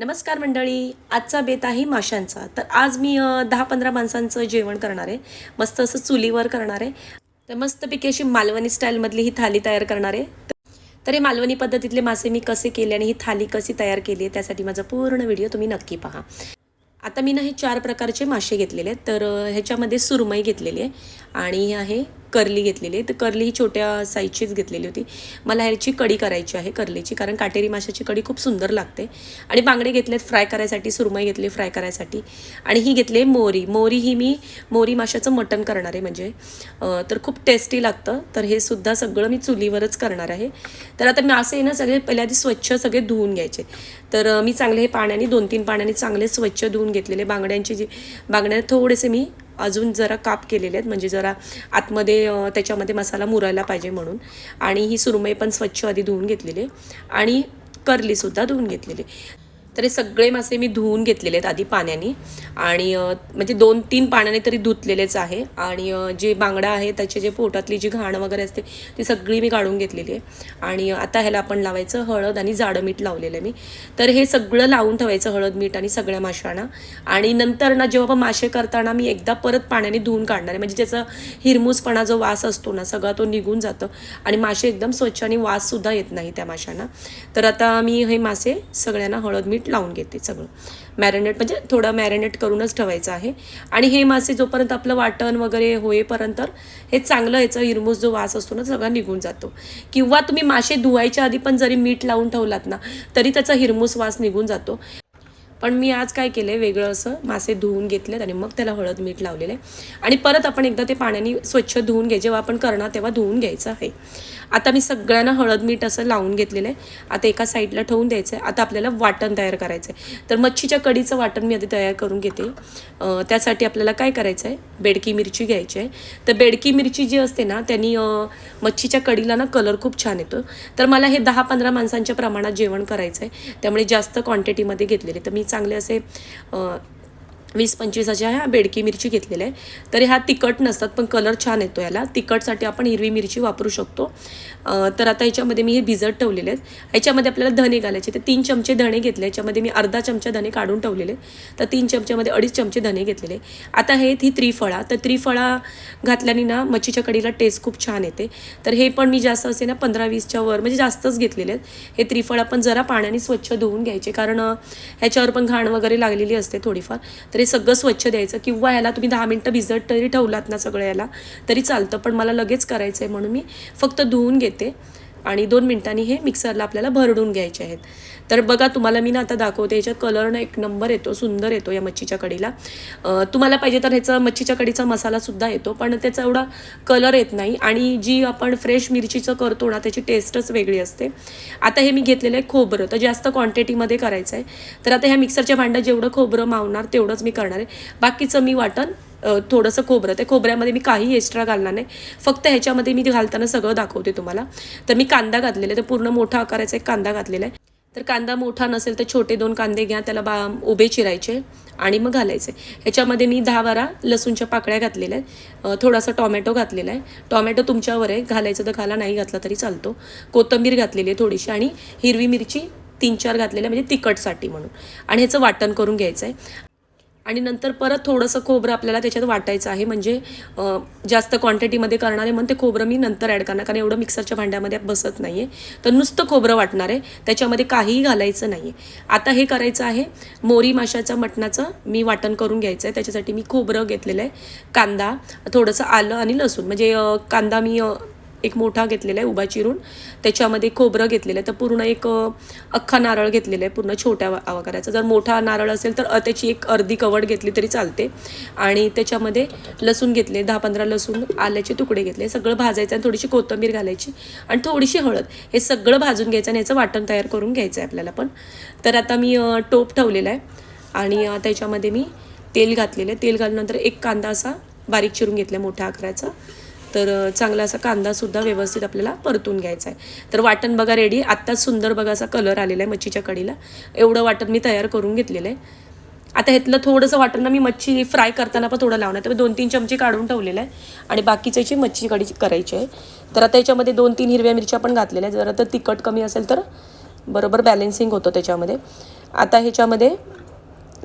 नमस्कार मंडळी आजचा बेत आहे माशांचा. तर आज मी दहा पंधरा माणसांचं जेवण करणार आहे. मस्त असं चुलीवर करणार आहे. तर मस्तपैकी अशी मालवणी स्टाईलमधली ही थाली तयार करणार आहे. तर हे मालवणी पद्धतीतले मासे मी कसे केले आणि ही थाली कशी तयार केली आहे त्यासाठी माझा पूर्ण व्हिडिओ तुम्ही नक्की पहा. आता मी ना हे चार प्रकारचे मासे घेतलेले आहेत. तर ह्याच्यामध्ये सुरमई घेतलेली आहे. आणि हे आहे करली घेतलेली आहे. तर करली ही छोट्या साईजचीच घेतलेली होती. मला ह्याची कडी करायची आहे करलीची. कारण काटेरी माशाची कडी खूप सुंदर लागते. आणि बांगडे घेतलेत फ्राय करायसाठी सुरमई घेतली फ्राय करायसाठी. आणि ही घेतली आहे मोरी. मोरी ही मी मोरी माशाचं मटण करणार आहे म्हणजे. तर खूप टेस्टी लागतं. तर हे सुद्धा सगळं मी चुलीवरच करणार आहे. तर आता मासे आहे ना सगळे पहिल्या आधी स्वच्छ सगळे धुवून घ्यायचे. तर मी चांगले हे पाण्याने दोन तीन पाण्याने चांगले स्वच्छ धुवून घेतलेले बांगड्यांचे जे बांगड्या थोडेसे मी अजून जरा काप केलेले आहेत. म्हणजे जरा आतमध्ये त्याच्यामध्ये मसाला मुरायला पाहिजे म्हणून. आणि ही सुरमई पण स्वच्छ आधी धुवून घेतलेली आणि करलीसुद्धा धुवून घेतलेली तर हे सगळे मासे मी धुवून घेतलेले आहेत आधी पाण्याने. आणि म्हणजे दोन तीन पाण्याने तरी धुतलेलेच आहे. आणि जे बांगडा आहे त्याचे जे पोटातली जी घाण वगैरे असते ती सगळी मी काढून घेतलेली आहे. आणि आता ह्याला आपण लावायचं हळद आणि जाडं मीठ लावलेलं आहे मी. तर हे सगळं लावून ठेवायचं हळद मीठ आणि सगळ्या माशांना. आणि नंतर ना जेव्हा मासे करताना मी एकदा परत पाण्याने धुवून काढणार आहे. म्हणजे त्याचा हिरमुसपणा जो वास असतो ना सगळा तो निघून जातो. आणि मासे एकदम स्वच्छ आणि वाससुद्धा येत नाही त्या माशांना. तर आता मी हे मासे सगळ्यांना हळद मीठ लावून घेते सगळं. मॅरिनेट म्हणजे थोडं मॅरिनेट करूनच ठेवायचं आहे. आणि हे मासे जोपर्यंत आपलं वाटण वगैरे होईपर्यंत हे चांगलं ह्याचं हिरमूस जो वास असतो ना सगळा निघून जातो. किंवा तुम्ही मासे धुवायच्या आधी पण जरी मीठ लावून ठेवलात ना तरी त्याचा हिरमुस वास निघून जातो. पण मी आज काय केलं आहे वेगळं असं मासे धुवून घेतलेत आणि मग त्याला हळद मीठ लावलेलं आहे. आणि परत आपण एकदा ते पाण्याने स्वच्छ धुवून घ्या जेव्हा आपण करणार तेव्हा धुवून घ्यायचं आहे. आता मी सगळ्यांना हळद मीठ असं लावून घेतलेलं आहे. आता एका साईडला ठेवून द्यायचं आहे. आता आपल्याला वाटण तयार करायचं आहे. तर मच्छीच्या कढीचं वाटण मी आधी तयार करून घेते. त्यासाठी आपल्याला काय करायचं आहे? बेडकी मिरची घ्यायची आहे. तर बेडकी मिरची जी असते ना त्यांनी मच्छीच्या कढीला ना कलर खूप छान येतो. तर मला हे दहा पंधरा माणसांच्या प्रमाणात जेवण करायचं आहे. त्यामुळे जास्त क्वांटिटीमध्ये घेतलेले. तर मी चांगले असे वीस पंचवीस ह्या बेडकी मिरची घेतलेल्या आहे तर ह्या तिखट नसतात पण कलर छान येतो याला. तिखटसाठी आपण हिरवी मिरची वापरू शकतो. तर आता ह्याच्यामध्ये मी हे भिजत ठेवलेले आहेत. ह्याच्यामध्ये आपल्याला धणे घालायचे. तर तीन चमचे धणे घेतले. याच्यामध्ये मी अर्धा चमचा धणे काढून ठेवलेले तर तीन चमच्यामध्ये अडीच चमचे धणे घेतलेले आता हे ही त्रिफळा. तर त्रिफळा घातल्याने ना मच्छीच्या कढीला टेस्ट खूप छान येते. तर हे पण मी जास्त असे ना पंधरा वीसच्या वर म्हणजे जास्तच घेतलेले आहेत. हे त्रिफळा पण जरा पाण्याने स्वच्छ धुवून घ्यायचे. कारण ह्याच्यावर पण घाण वगैरे लागलेली असते थोडीफार. तर हे सगळं स्वच्छ द्यायचं किंवा याला तुम्ही दहा मिनटं भिजत तरी ठेवलात ना सगळं याला तरी चालतं. पण मला लगेच करायचं आहे म्हणून मी फक्त धुवून घेते. आणि दोन मिनिटांनी हे मिक्सरला आपल्याला भरडून घ्यायचे आहेत. तर बघा तुम्हाला मी ना आता दाखवते याच्यात कलर ना एक नंबर येतो सुंदर येतो या मच्छीच्या कढीला तुम्हाला पाहिजे तर ह्याचा मच्छीच्या कढीचा मसालासुद्धा येतो पण त्याचा एवढा कलर येत नाही आणि जी आपण फ्रेश मिरचीचं करतो ना त्याची टेस्टच वेगळी असते. आता हे मी घेतलेलं आहे खोबरं तर जास्त क्वांटिटीमध्ये करायचं आहे तर आता ह्या मिक्सरच्या भांड्यात जेवढं खोबरं मावणार तेवढंच मी करणार आहे. बाकीचं मी वाटण थोडंसं खोबरं. त्या खोबऱ्यामध्ये मी काही एक्स्ट्रा घालणार नाही. फक्त ह्याच्यामध्ये मी ते घालताना सगळं दाखवते तुम्हाला. तर मी कांदा घातलेला आहे. तर पूर्ण मोठा आकाराचा एक कांदा घातलेला आहे. तर कांदा मोठा नसेल तर छोटे दोन कांदे घ्या. त्याला बा उभे चिरायचे आणि मग घालायचे. ह्याच्यामध्ये मी दहा बारा लसूणच्या पाकळ्या घातलेल्या आहेत. थोडासा टॉमॅटो घातलेला आहे. टॉमॅटो तुमच्यावर आहे. घालायचं तर घाला नाही घातला तरी चालतो. कोथिंबीर घातलेली आहे थोडीशी आणि हिरवी मिरची तीन चार घातलेल्या म्हणजे तिखटसाठी म्हणून. आणि ह्याचं वाटण करून घ्यायचं आहे. आणि नंतर परत थोडंसं खोबरं आपल्याला त्याच्यात वाटायचं आहे. म्हणजे जास्त क्वांटिटीमध्ये करणार आहे म्हणून ते खोबरं मी नंतर ॲड करणार. कारण एवढं मिक्सरच्या भांड्यामध्ये बसत नाही आहे तर नुसतं खोबरं वाटणार आहे. त्याच्यामध्ये काहीही घालायचं नाही आहे आता हे करायचं आहे. मोरी माशाचं मटणाचं मी वाटण करून घ्यायचं आहे. त्याच्यासाठी मी खोबरं घेतलेलं आहे. कांदा थोडंसं आलं आणि लसूण. म्हणजे कांदा मी एक मोठा घेतलेला आहे उभा चिरून. त्याच्यामध्ये खोबरं घेतलेलं आहे. तर पूर्ण एक अख्खा नारळ घेतलेला आहे पूर्ण छोट्या आवाकाराचा. जर मोठा नारळ असेल तर त्याची एक अर्धी कवड घेतली तरी चालते. आणि त्याच्यामध्ये लसूण घेतले दहा पंधरा लसूण आल्याचे तुकडे घेतले. सगळं भाजायचं आणि थोडीशी कोथिंबीर घालायची आणि थोडीशी हळद. हे सगळं भाजून घ्यायचं आणि याचं वाटण तयार करून घ्यायचं आहे आपल्याला पण. तर आता मी टोप ठेवलेला आहे. आणि त्याच्यामध्ये मी तेल घातलेलं आहे. तेल घातल्यानंतर एक कांदा असा बारीक चिरून घेतला मोठ्या आकाराचा. तर चांगला असा कांदासुद्धा व्यवस्थित आपल्याला परतून घ्यायचा आहे. तर वाटण बघा रेडी आत्ताच सुंदर बघा असा कलर आलेला आहे मच्छीच्या कढीला एवढं वाटण मी तयार करून घेतलेलं आहे. आता ह्यातलं थोडंसं वाटण ना मी मच्छी फ्राय करताना पण थोडं लावणार तर दोन तीन चमचे काढून ठेवलेलं आहे आणि बाकीच्याची मच्छी कढी करायची आहे. तर आता याच्यामध्ये दोन तीन हिरव्या मिरच्या पण घातलेल्या आहेत. जरा तर तिखट कमी असेल तर बरोबर बॅलेन्सिंग होतं त्याच्यामध्ये. आता ह्याच्यामध्ये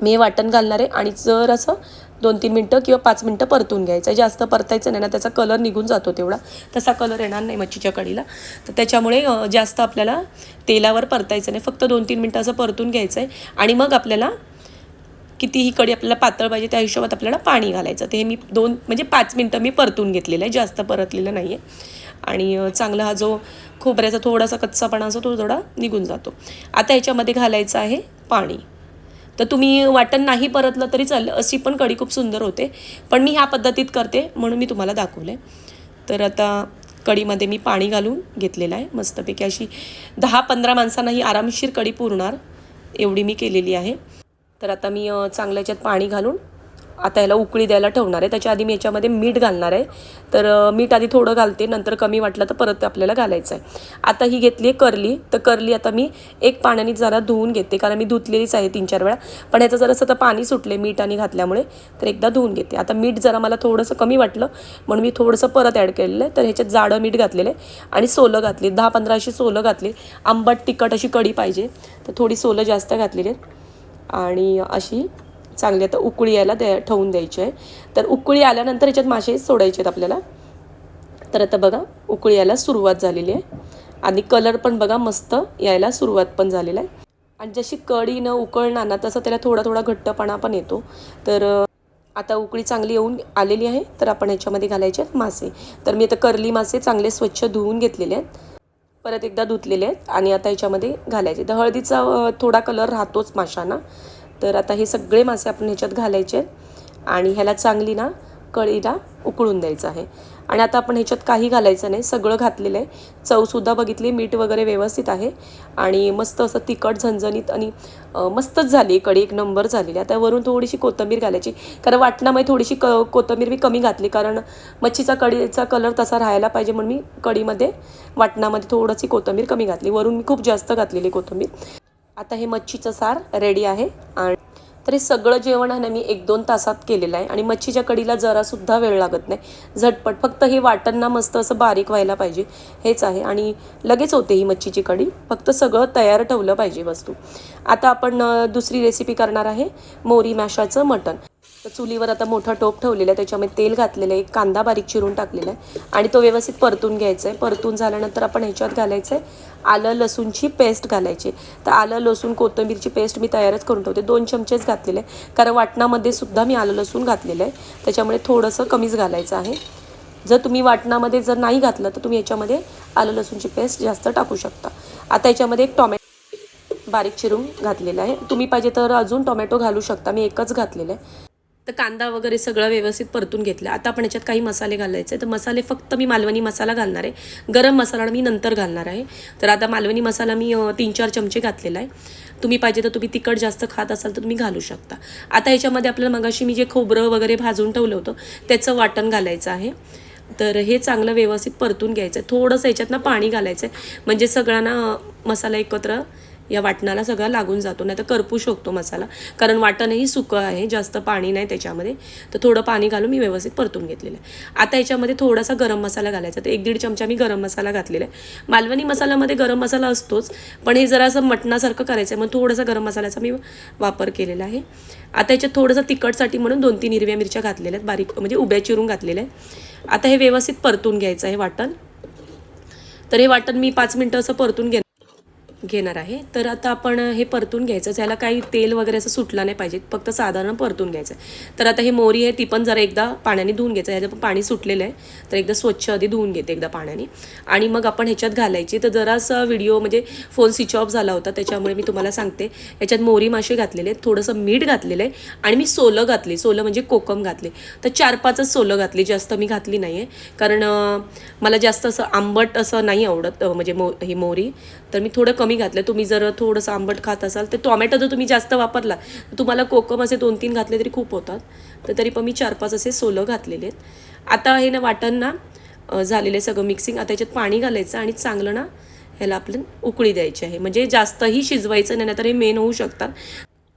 मी वाटण घालणार आहे आणि जर असं दोन तीन मिनटं किंवा पाच मिनटं परतून घ्यायचं. आहे जास्त परतायचं नाही ना त्याचा कलर निघून जातो तेवढा. तसा कलर येणार नाही मच्छीच्या कढीला तर त्याच्यामुळे जास्त आपल्याला तेलावर परतायचं नाही. फक्त दोन तीन मिनटं असं परतून घ्यायचं आहे आणि मग आपल्याला कितीही कढी आपल्याला पातळ पाहिजे त्या हिशोबात आपल्याला पाणी घालायचं. ते हे मी दोन म्हणजे पाच मिनटं मी परतून घेतलेलं आहे. जास्त परतलेलं नाही आहे आणि चांगला हा जो खोबऱ्याचा थोडासा कच्चापणा असतो तो थोडा निघून जातो. आता ह्याच्यामध्ये घालायचं आहे पाणी. तर तुम्ही वाटण नाही परतलं तरी चालेल अशी पण कढी खूप सुंदर होते. पण मी ह्या पद्धतीत करते म्हणून मी तुम्हाला दाखवलं. आहे तर आता कढीमध्ये मी पाणी घालून घेतलेलं आहे. मस्तपैकी अशी दहा पंधरा माणसांना ही आरामशीर कढी पुरणार एवढी मी केलेली आहे. तर आता मी चांगल्याच्यात याच्यात पाणी घालून आता ह्याला उकळी द्यायला ठेवणार आहे. त्याच्या आधी मी याच्यामध्ये मीठ घालणार आहे. तर मीठ आधी थोडं घालते. नंतर कमी वाटलं तर परत आपल्याला घालायचं आहे. आता ही घेतली आहे करली. तर करली आता मी एक पाण्याने जरा धुवून घेते. कारण मी धुतलेलीच आहे तीन चार वेळा. पण ह्याचं जरासं आता पाणी सुटले मीठ आणि घातल्यामुळे. तर एकदा धुवून घेते. आता मीठ जरा मला थोडंसं कमी वाटलं. म्हणून मी थोडंसं परत ॲड केलेलं आहे. तर ह्याच्यात जाडं मीठ घातलेलं आहे. आणि सोलं घातली. दहा पंधरा अशी सोलं घातली. आंबट तिखट अशी कढी पाहिजे. तर थोडी सोलं जास्त घातलेली आहेत आणि अशी चांगली आता उकळी यायला द्या ठेवून द्यायची आहे. तर उकळी आल्यानंतर याच्यात मासे सोडायचे आहेत आपल्याला. तर आता बघा उकळी यायला सुरुवात झालेली आहे. आणि कलर पण बघा मस्त यायला सुरुवात पण झालेला आहे. आणि जशी कडी न उकळणार ना तसं त्याला थोडा थोडा घट्टपणा पण येतो. तर आता उकळी चांगली येऊन आलेली आहे. तर आपण ह्याच्यामध्ये घालायचे आहेत मासे. तर मी आता करली मासे चांगले स्वच्छ धुवून घेतलेले आहेत. परत एकदा धुतलेले आहेत. आणि आता ह्याच्यामध्ये घालायचे तर हळदीचा थोडा कलर राहतोच माशांना. तर आता हे सगळे मासे आपण ह्याच्यात घालायचे आणि ह्याला चांगली ना कळीला उकळून द्यायचं आहे. आणि आता आपण ह्याच्यात काही घालायचं नाही सगळं घातलेलं आहे. चवसुद्धा बघितली मीठ वगैरे व्यवस्थित आहे. आणि मस्त असं तिखट झणझणीत आणि मस्तच झाली कढी एक नंबर झालेली आता वरून थोडीशी कोथिंबीर घालायची. कारण वाटणामध्ये थोडीशी क कोथिंबीर मी कमी घातली. कारण मच्छीचा कढीचा कलर तसा राहायला पाहिजे म्हणून मी कढीमध्ये वाटणामध्ये थोडीशी कोथिंबीर कमी घातली. वरून मी खूप जास्त घातलेली कोथिंबीर. आता हे मच्छीचं सार रेडी आहे आणि तर हे सगळं जेवण आहे ना मी एक दोन तासात केलेलं आहे. आणि मच्छीच्या कढीला जरासुद्धा वेळ लागत नाही. झटपट. फक्त हे वाटणना मस्त असं बारीक व्हायला पाहिजे. हेच आहे. आणि लगेच होते ही मच्छीची कढी. फक्त सगळं तयार ठेवलं पाहिजे वस्तू. आता आपण दुसरी रेसिपी करणार आहे. मोरी मॅशाचं मटण. तर चुलीवर आता मोठा टोप ठेवलेला आहे. त्याच्यामध्ये तेल घातलेलं आहे. एक कांदा बारीक चिरून टाकलेला आहे. आणि तो व्यवस्थित परतून घ्यायचा आहे. परतून झाल्यानंतर आपण ह्याच्यात घालायचं आहे. आलं लसूणची पेस्ट घालायची. तर आलं लसूण कोथिंबीरची पेस्ट मी तयारच करून ठेवते. दोन चमचेच घातलेले आहे. कारण वाटणामध्ये सुद्धा मी आलं लसूण घातलेलं आहे. त्याच्यामुळे थोडंसं कमीच घालायचं आहे. जर तुम्ही वाटणामध्ये जर नाही घातलं तर तुम्ही याच्यामध्ये आलं लसूणची पेस्ट जास्त टाकू शकता. आता याच्यामध्ये एक टॉमॅटो बारीक चिरून घातलेला आहे. तुम्ही पाहिजे तर अजून टोमॅटो घालू शकता. मी एकच घातलेलं आहे. तर कांदा वगैरे सगळं व्यवस्थित परतून घेतलं. आता आपण याच्यात काही मसाले घालायचे तर मसाले फक्त मी मालवणी मसाला घालणार आहे. गरम मसाला मी नंतर घालणार आहे. तर आता मालवणी मसाला मी तीन चार चमचे घातलेला आहे. तुम्ही पाहिजे तर तुम्ही तिखट जास्त खात असाल तर तुम्ही घालू शकता. आता याच्यामध्ये आपल्याला मगाशी मी जे खोबरं वगैरे भाजून ठेवलं होतं त्याचं वाटण घालायचं आहे. तर हे चांगलं व्यवस्थित परतून घ्यायचं आहे. थोडंसं याच्यात ना पाणी घालायचं आहे. म्हणजे सगळ्यांना मसाला एकत्र या वाटणाला सगळा लागून जातो नाही तर करपू शकतो मसाला. कारण वाटणही सुकं आहे जास्त पाणी नाही त्याच्यामध्ये. तर थोडं पाणी घालून मी व्यवस्थित परतून घेतलेलं आहे. आता याच्यामध्ये थोडासा गरम मसाला घालायचा. तर एक दीड चमचा मी गरम मसाला घातलेला आहे. मालवणी मसाल्यामध्ये गरम मसाला असतोच पण हे जरा असं मटणासारखं करायचं आहे. मग थोडासा गरम मसाल्याचा मी वापर केलेला आहे. आता याच्यात थोडंसं तिखटसाठी म्हणून दोन तीन हिरव्या मिरच्या घातलेल्या आहेत. बारीक म्हणजे उभ्या चिरून घातलेल्या आहेत. आता हे व्यवस्थित परतून घ्यायचं आहे वाटण. तर हे वाटण मी पाच मिनटं असं परतून घेणार घेणार आहे. तर आता आपण हे परतून घ्यायचं. त्याला काही तेल वगैरे असं सुटला नाही पाहिजे. फक्त साधारण परतून घ्यायचं तर आता हे मोरी आहे ती पण जरा एकदा पाण्याने धुवून घ्यायचं ह्याचं पण पाणी सुटलेलं आहे. तर एकदा स्वच्छ आधी धुवून घेते एकदा पाण्याने. आणि मग आपण ह्याच्यात घालायची. तर जरासा व्हिडिओ म्हणजे फोन स्विच ऑफ झाला होता. त्याच्यामुळे मी तुम्हाला सांगते. याच्यात मोरी मासे घातलेले आहेत. थोडंसं मीठ घातलेलं आहे. आणि मी सोलं घातली. सोलं म्हणजे कोकम घातले. तर चार पाचच सोलं घातली. जास्त मी घातली नाही आहे कारण मला जास्त असं आंबट असं नाही आवडत म्हणजे मो ही मोरी. तर मी थोडं कमी घातलं तुम्ही जर थोडंसं आंबट खात असाल तर टोमॅटो जर तुम्ही जास्त वापरला. तर तुम्हाला कोकम असे दोन तीन घातले तरी खूप होतात. तर तरी पण मी चार पाच असे सोलं घातलेले आहेत. आता हे ना वाटण ना झालेलं सगळं मिक्सिंग. आता याच्यात पाणी घालायचं आणि चांगलं ना ह्याला आपलं उकळी द्यायची आहे. म्हणजे जास्तही शिजवायचं नाही तर हे मेन होऊ शकतात.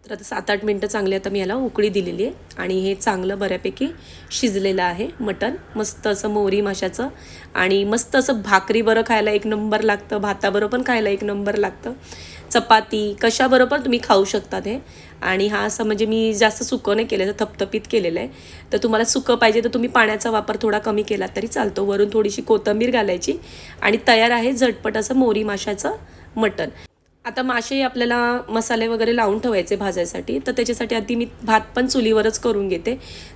तर आता सात आठ मिनटं चांगली आता मी याला उकळी दिलेली आहे. आणि हे चांगलं बऱ्यापैकी शिजलेलं आहे मटण. मस्त असं मोरी माशाचं. आणि मस्त असं भाकरी बरं खायला एक नंबर लागतं. भाताबरोबर पण खायला एक नंबर लागतं. चपाती कशाबरोबर तुम्ही खाऊ शकतात हे. आणि हा असं म्हणजे मी जास्त सुकं नाही केलं तर थपथपीत केलेलं आहे. तर तुम्हाला सुकं पाहिजे तर तुम्ही पाण्याचा वापर थोडा कमी केला तरी चालतो. वरून थोडीशी कोथिंबीर घालायची. आणि तयार आहे झटपट असं मोरी माशाचं मटण. आता मासे आपल्याला मसाले वगैरे लावून ठेवायचे भाजायसाठी. तर त्याच्यासाठी आधी मी भात पण चुलीवरच करून घेते.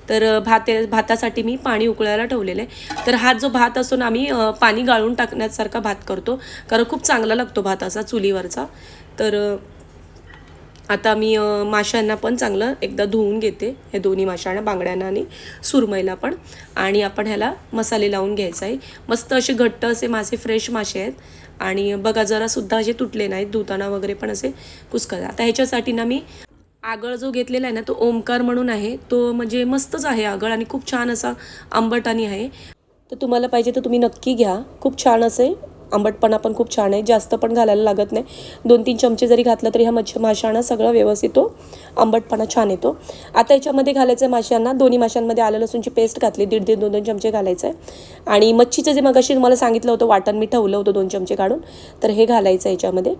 तर भात भातासाठी मी पाणी उकळायला ठेवलेलं. आहे तर हा जो भात असतो ना आम्ही पाणी गाळून टाकण्यासारखा भात करतो. कारण खूप चांगला लागतो भात असा चुलीवरचा. तर आता मी माशांना पण चांगलं एकदा धुवून घेते. हे दोन्ही माशांना बांगड्यांना आणि सुरमईला पण. आणि आपण ह्याला मसाले लावून घ्यायचा आहे. मस्त असे घट्ट असे मासे फ्रेश मासे आहेत. आणि बघा जरासुद्धा असे तुटले नाहीत धुताना वगैरे पण असे कुसकत आता ह्याच्यासाठी ना मी आगळ जो घेतलेला आहे ना तो ओमकार म्हणून आहे. तो म्हणजे मस्तच आहे आगळ आणि खूप छान असा आंबट आणि आहे. तर तुम्हाला पाहिजे तर तुम्ही नक्की घ्या. खूप छान असे आंबटपणा पण खूप छान आहे. जास्त पण घालायला लागत नाही. दोन तीन चमचे जरी घातलं तरी ह्या मच्छ माशांना सगळं व्यवस्थित तो आंबटपणा छान येतो. आता याच्यामध्ये घालायचं आहे माशांना. दोन्ही माशांमध्ये आलं लसूणची पेस्ट घातली. दीड दीड दोन दोन चमचे घालायचं आहे आणि मच्छीचं जे मगाशी तुम्हाला सांगितलं होतं वाटण मी ठेवलं होतं दोन चमचे काढून. तर हे घालायचं आहे याच्यामध्ये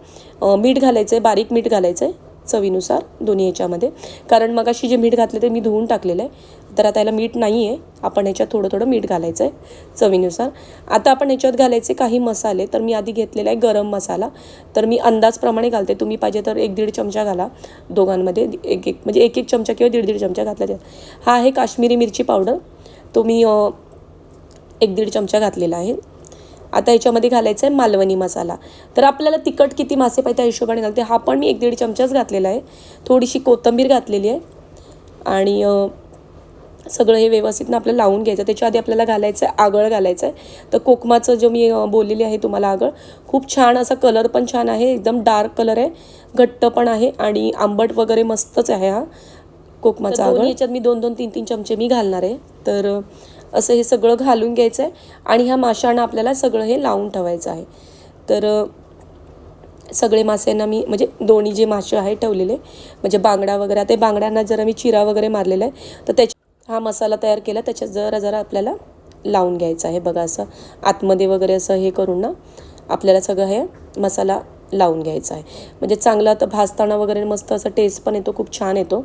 मीठ घालायचं आहे बारीक मीठ घालायचं आहे चवीनुसार दोन्ही याच्यामध्ये. कारण मग अशी जे मीठ घातले ते मी धुवून टाकलेलं आहे. तर आता याला मीठ नाही आहे आपण ह्याच्यात थोडं थोडं मीठ घालायचं आहे चवीनुसार. आता आपण ह्याच्यात घालायचे काही मसाले. तर मी आधी घेतलेला आहे गरम मसाला. तर मी अंदाजप्रमाणे घालते. तुम्ही पाहिजे तर एक दीड चमचा घाला दोघांमध्ये. एक एक म्हणजे एक एक चमचा किंवा दीड दीड चमचा घातला त्यात हा आहे काश्मीरी मिरची पावडर. तो मी एक दीड चमचा घातलेला आहे. आता याच्यामध्ये घालायचं आहे मालवणी मसाला. तर आपल्याला तिखट किती मासे पाहिजे त्या हिशोबाने घालते हा पण मी एक दीड चमचाच घातलेला आहे. थोडीशी कोथिंबीर घातलेली आहे. आणि सगळं हे व्यवस्थित ना आपल्याला लावून घ्यायचं. त्याच्या आधी आपल्याला घालायचं आहे आगळ घालायचं आहे तर कोकमाचं जो मी बोललेली आहे तुम्हाला आगळ खूप छान असा कलर पण छान आहे. एकदम डार्क कलर आहे. घट्ट पण आहे आणि आंबट वगैरे मस्तच आहे हा कोकमाचा आगळ. याच्यात मी दोन दोन तीन तीन चमचे मी घालणार आहे. तर असं हे सगळं घालून घ्यायचं आहे आणि ह्या माशांना आपल्याला सगळं हे लावून ठेवायचं आहे. तर सगळे मासेंना मी म्हणजे दोन्ही जे मासे आहे ठेवलेले म्हणजे बांगडा वगैरे ते बांगड्यांना जरा मी चिरा वगैरे मारलेला आहे तर त्याच्या हा मसाला तयार केला त्याच्यात जरा जरा आपल्याला लावून घ्यायचा आहे. बघा असं आतमध्ये वगैरे असं हे करून ना आपल्याला सगळं हे मसाला लावून घ्यायचा आहे. म्हणजे चांगला तर भाजताना वगैरे मस्त असा टेस्ट पण येतो खूप छान येतो.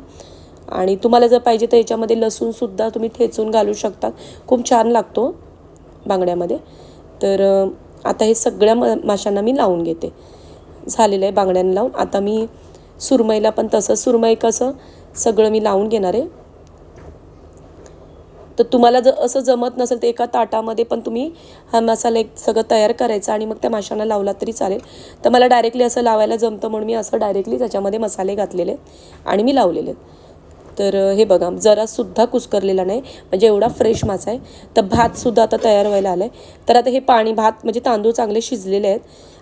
आणि तुम्हाला जर पाहिजे तर याच्यामध्ये लसूणसुद्धा तुम्ही ठेचून घालू शकता. खूप छान लागतो बांगड्यामध्ये. तर आता हे सगळ्या म माशांना मी लावून घेते. झालेलं आहे बांगड्यांना लावून. आता मी सुरमईला पण तसं सुरमई कसं सगळं मी लावून घेणार आहे. तर तुम्हाला जर असं जमत नसेल तर एका ताटामध्ये पण तुम्ही हा मसाला एक सगळं तयार करायचा आणि मग त्या माशांना लावला तरी चालेल. तर मला डायरेक्टली असं लावायला जमतं म्हणून मी असं डायरेक्टली त्याच्यामध्ये मसाले घातलेले आहेत आणि मी लावलेले आहेत. तर हे बघा जरासुद्धा कुस्करलेला नाही म्हणजे एवढा फ्रेश मासा आहे. तर भातसुद्धा आता तयार व्हायला आला आहे तर आता हे पाणी भात म्हणजे तांदूळ चांगले शिजलेले आहेत.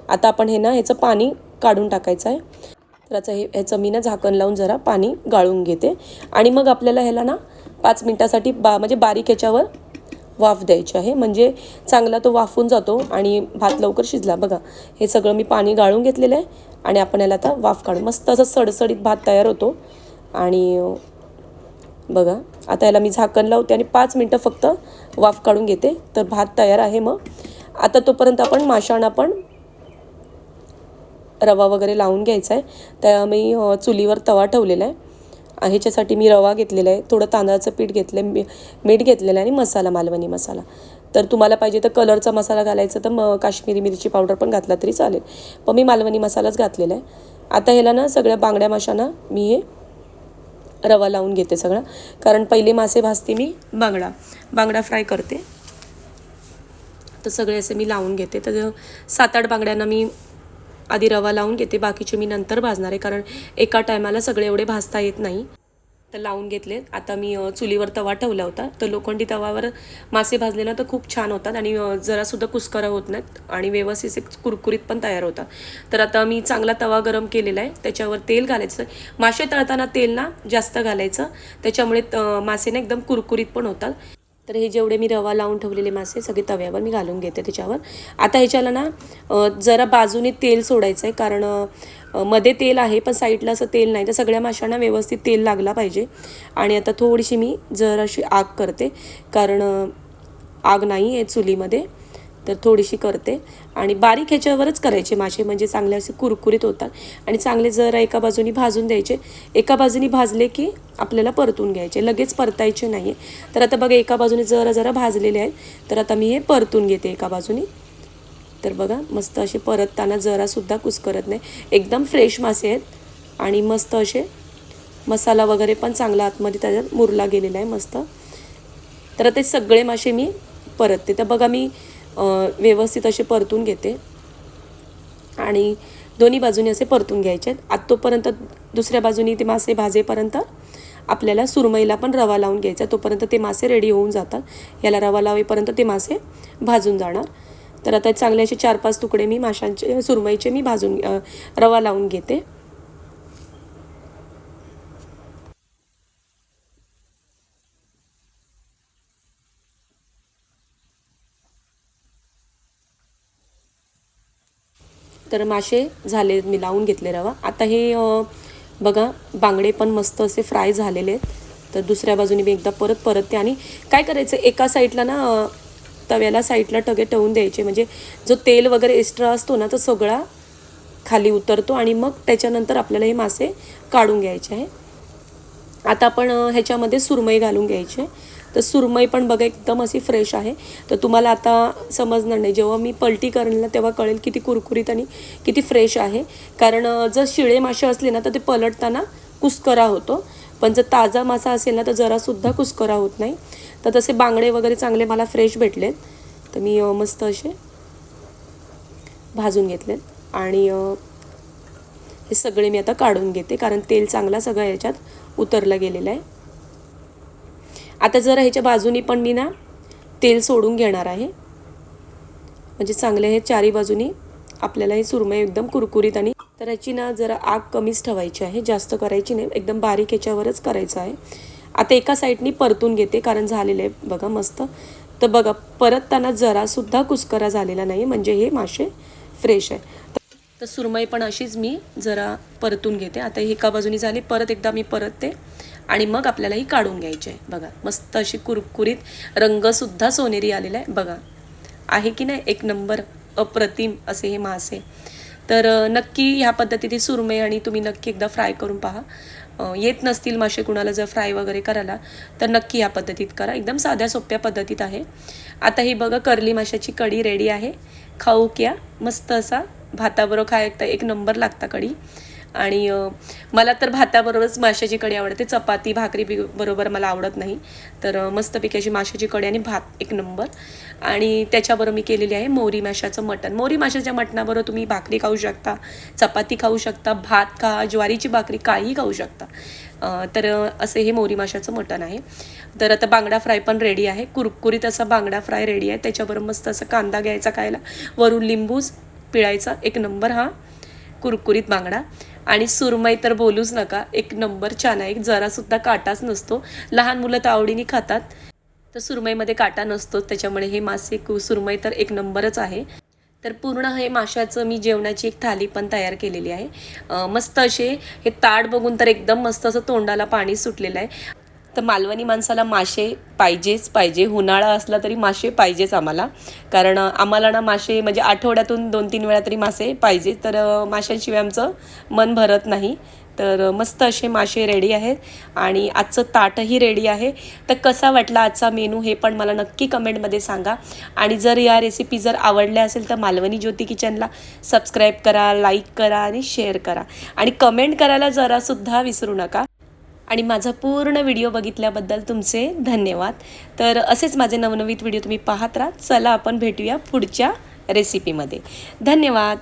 आता आपण हे ना ह्याचं पाणी काढून टाकायचं आहे. तर आता हे ह्याचं मी ना झाकण लावून जरा पाणी गाळून घेते. आणि मग आपल्याला ह्याला ना पाच मिनटासाठी बा म्हणजे बारीक ह्याच्यावर वाफ द्यायची आहे. म्हणजे चांगला तो वाफून जातो आणि भात लवकर शिजला. बघा हे सगळं मी पाणी गाळून घेतलेलं आहे. आणि आपण याला आता वाफ काढू मस्त असं सडसडीत भात तयार होतो. आणि बघा. आता याला मी झाकण लावते आणि पाच मिनटं फक्त वाफ काढून घेते. तर भात तयार आहे मग. आता तोपर्यंत आपण माशांना पण रवा वगैरे लावून घ्यायचा आहे. त्या मी चुलीवर तवा ठेवलेला आहे. ह्याच्यासाठी मी रवा घेतलेला आहे. थोडं तांदळाचं पीठ घेतलं आहे मी मीठ घेतलेलं आहे आणि मसाला मालवणी मसाला. तर तुम्हाला पाहिजे तर कलरचा मसाला घालायचा तर मग काश्मीरी मिरची पावडर पण घातला तरी चालेल. पण मी मालवणी मसालाच घातलेला आहे. आता ह्याला ना सगळ्या बांगड्या माशांना मी हे रवा लावून घेते सगळा. कारण पहिले मासे भाजते मी बांगडा. बांगडा फ्राय करते. तर सगळे असे मी लावून घेते. तर सात आठ बांगड्यांना मी आधी रवा लावून घेते. बाकीचे मी नंतर भाजणार आहे. कारण एका टायमाला सगळे एवढे भाजता येत नाही. लावून घेतले आता मी चुलीवर तवा ठेवला होता. तर लोखंडी तवावर मासे भाजले ना तर खूप छान होतात आणि जरासुद्धा कुस्करा होत नाहीत आणि व्यवस्थित एक कुरकुरीत पण तयार होतात. तर आता मी चांगला तवा गरम केलेला आहे. त्याच्यावर तेल घालायचं. मासे तळताना तेल ना जास्त घालायचं. त्याच्यामुळे मासे ना एकदम कुरकुरीत पण होतात. तर हे जेवढे मी रवा लावून ठेवलेले मासे सगळे तव्यावर मी घालून घेते त्याच्यावर. आता ह्याच्याला ना जरा बाजूने तेल सोडायचं आहे कारण मध्ये तेल आहे पण साईडला असं तेल नाही. तर सगळ्या माशांना व्यवस्थित तेल लागला पाहिजे. आणि आता थोडीशी मी जराशी आग करते. कारण आग नाही आहे चुलीमध्ये. तर थोडीशी करते. आणि बारीक ह्याच्यावरच करायचे मासे म्हणजे चांगले असे कुरकुरीत होतात. आणि चांगले जरा एका बाजूनी भाजून द्यायचे एका बाजूनी भाजले की आपल्याला परतून घ्यायचे. लगेच परतायचे नाही तर आता बघा एका बाजूने जरा जरा भाजलेले आहेत. तर आता मी हे परतून घेते एका बाजूनी. तर बघा मस्त असे परतताना जरासुद्धा कुसकरत नाही. एकदम फ्रेश मासे आहेत. आणि मस्त असे मसाला वगैरे पण चांगला आतमध्ये त्याच्यात मुरला गेलेला आहे मस्त. तर ते सगळे मासे मी परतते. तर बघा मी व्यवस्थित असे परतून घेते. आणि दोन्ही बाजूनी असे परतून घ्यायचे आहेत. आत तोपर्यंत दुसऱ्या बाजूनी ते मासे भाजेपर्यंत आपल्याला सुरमईला पण रवा लावून घ्यायचा तोपर्यंत ते मासे रेडी होऊन जातात. याला रवा लावेपर्यंत ते मासे भाजून जाणार. तर आता चांगले असे चार पाच तुकडे मी माशांचे सुरमईचे मी भाजून रवा लावून घेते. तर मासे झाले मी लावून घेतले रवा. आता हे बघा बांगडे पण मस्त असे फ्राय झालेले आहेत. तर दुसऱ्या बाजूने मी एकदा परत परतते आणि काय करायचं एका साईडला ना तव्याला साईडला टगे ठेवून द्यायचे. म्हणजे जो तेल वगैरे एक्स्ट्रा असतो ना तो सगळा खाली उतरतो आणि मग त्याच्यानंतर आपल्याला हे मासे काढून घ्यायचे आहे. आता आपण ह्याच्यामध्ये सुरमई घालून घ्यायचे. तर सुरमई पण बघा एकदम अशी फ्रेश आहे. तर तुम्हाला आता समजणार नाही. जेव्हा मी पलटी करेन ना तेव्हा कळेल किती कुरकुरीत आणि किती फ्रेश आहे. कारण जर शिळे मासे असले ना तर ते पलटताना कुस्करा होतो. पण जर ताजा मासा असेल ना तर जरासुद्धा कुस्करा होत नाही. तर तसे बांगडे वगैरे चांगले मला फ्रेश भेटलेत. तर मी मस्त असे भाजून घेतलेत. आणि हे सगळे मी आता काढून घेते. कारण तेल चांगला सगळं याच्यात उतरलं गेलेलं आहे. आता जरा ह्याच्या बाजूनी पण मी ना तेल सोडून घेणार आहे. म्हणजे चांगले हे चारी बाजूनी आपल्याला हे सुरमई एकदम कुरकुरीत आणि तर ह्याची ना जरा आग कमीच ठेवायची आहे जास्त करायची नाही एकदम बारीक ह्याच्यावरच करायचं आहे. आता एका साईडनी परतून घेते कारण झालेलं आहे बघा मस्त. तर बघा परतताना जरासुद्धा कुस्करा झालेला नाही म्हणजे हे मासे फ्रेश आहे. तर सुरमई पण अशीच मी जरा परतून घेते. आता एका बाजूनी झाली परत एकदा मी परतते. आणि मग आपल्याला ही काढून घ्यायची आहे. बघा मस्त अशी कुरकुरीत रंगसुद्धा सोनेरी आलेला आहे. बघा आहे की नाही? एक नंबर अप्रतिम असे हे मासे. तर नक्की ह्या पद्धतीने सुरमे आणि तुम्ही नक्की एकदा फ्राय करून पहा. येत नसतील मासे कुणाला जर फ्राय वगैरे करायला तर नक्की या पद्धतीत करा. एकदम साध्या सोप्या पद्धतीत आहे. आता ही बघा करली माशाची कढी रेडी आहे. खाऊ क्या मस्त असा भाताबरोबर खायला एक नंबर लागता कढी. आणि मला तर भाताबरोबरच माशाची कढी आवडते. चपाती भाकरी बरोबर मला आवडत नाही. तर मस्तपैकी अशी माशाची कढी आणि भात एक नंबर. आणि त्याच्याबरोबर मी केलेली आहे मोरी माशाचं मटण. मोरी माशाच्या मटणाबरोबर तुम्ही भाकरी खाऊ शकता चपाती खाऊ शकता भात खा ज्वारीची भाकरी काहीही खाऊ शकता. तर असे हे मोरी माशाचं मटण आहे. तर आता बांगडा फ्राय पण रेडी आहे. कुरकुरीत असा बांगडा फ्राय रेडी आहे. त्याच्याबरोबर मस्त असं कांदा घ्यायचा खायला. वरून लिंबूच पिळायचा. एक नंबर हा. कुरकुरीत बांगडा. आणि सुरमई तर बोलूच नका. एक नंबर छान आहे. जरासुद्धा काटाच नसतो. लहान मुलं तर आवडीने खातात. तर सुरमईमध्ये काटा नसतो. त्याच्यामुळे हे मासे सुरमई तर एक नंबरच आहे. तर पूर्ण हे माशाचं मी जेवणाची एक थाली पण तयार केलेली आहे. मस्त असे हे ताट बघून तर एकदम मस्त असं तोंडाला पाणी सुटलेलं आहे. तर मालवणी माणसाला मासे पाहिजेच पाहिजे. उन्हाळा असला तरी मासे पाहिजेच आम्हाला. कारण आम्हाला ना मासे म्हणजे आठवड्यातून दोन तीन वेळा तरी मासे पाहिजे. तर माशांशिवाय आमचं मन भरत नाही. तर मस्त असे मासे रेडी आहेत. आणि आजचं ताटही रेडी आहे. तर कसा वाटला आजचा मेनू हे पण मला नक्की कमेंटमध्ये सांगा. आणि जर या रेसिपी जर आवडल्या असेल तर मालवणी ज्योती किचनला सबस्क्राईब करा लाईक करा आणि शेअर करा. आणि कमेंट करायला जरासुद्धा विसरू नका. आणि माझा पूर्ण व्हिडिओ बघितल्याबद्दल तुमचे धन्यवाद. तर असेच माझे नवनवीन व्हिडिओ तुम्ही पाहत राहा. चला आपण भेटूया पुढच्या रेसिपीमध्ये धन्यवाद.